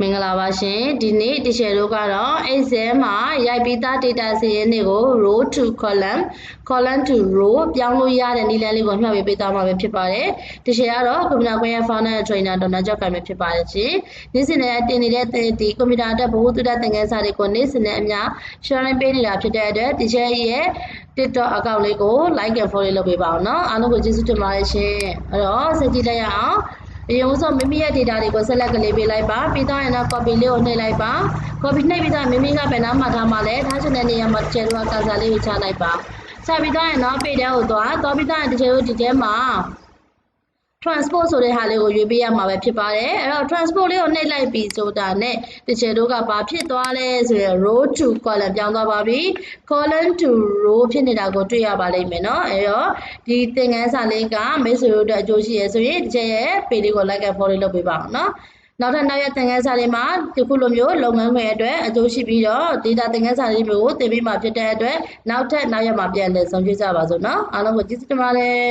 မင်္ဂလာပါရှင်ဒီနေ့တီရှယ်တို့ကတော့ Excel မှာရိုက်ပြီးသား data စာရင်းတွေကို row to column column to row ပြောင်းလို့ရတဲ့နည်းလမ်းလေးကိုမျှဝေပေးသွားမှာပဲဖြစ်ပါတယ်တီရှယ်ကတော့ computer ကွန်ရက် founder and trainer ဒေါက်တာကျော်ကံပဲဖြစ်ပါတယ်ရှင်နေ့စဉ်နဲ့တင်နေတဲ့ဒီ computer အတွက်ဘဝတုဒ္ဒသင်ခန်းစာတွေကိုနေ့စဉ်နဲ့အမျှ sharing ပေးနေတာဖြစ်တဲ့အတွက်တီရှယ်ရဲ့ TikTok account လေးကို like and follow လုပ်ပေးပါအောင်နော်အားလုံးကိုကျေးဇူးတင်ပါတယ်ရှင်အဲ့တော့စကြည့်လိုက်ရအောင် အရင်ဆုံးမိမိရဲ့ data တွေကို select ကလေးပေးလိုက်ပါပြီးတော့ရင်တော့ copy လေးကိုနှိပ်လိုက်ပါ copy နှိပ်ပြီးတော့မိမိကဘယ်နားမှာထားမှာလဲထားချင်တဲ့နေရာမှာတစ်ချက်တော့ကာစာလေးကိုချလိုက်ပါချပြီးတော့ရင်တော့ page ထဲကိုသွားသွားပြီးတော့ရင်တစ်ချက်တို့ဒီထဲမှာ transport ဆိုတဲ့ဟာလေးကိုရွေးပေးရမှာပဲဖြစ်ပါတယ်အဲ့တော့ transport လေးကိုနှိပ်လိုက်ပြီးဆိုတာနဲ့တချေတို့ကဘာဖြစ်သွားလဲဆိုရင် row to column ပြောင်းသွားပါပြီ column to row ဖြစ်နေတာကိုတွေ့ရပါလိမ့်မယ်เนาะအဲ့တော့ဒီသင်ခန်းစာလေးကမိတ်ဆွေတို့အတွက်အကျိုးရှိရဆိုရင်တချေရဲ့ page လေးကို like and follow လုပ်ပေးပါအောင်เนาะနောက်ထပ်နောက်ရသင်ခန်းစာလေးမှာဒီခုလိုမျိုးလုပ်ငန်းခွင်အတွက်အကျိုးရှိပြီးတော့ data သင်ခန်းစာလေးမျိုးကိုသင်ပေးမှာဖြစ်တဲ့အတွက်နောက်ထပ်နောက်ရမှာပြန်လည်ဆုံးဖြတ်ကြပါစို့เนาะအားလုံးကိုကျေးဇူးတင်ပါတယ်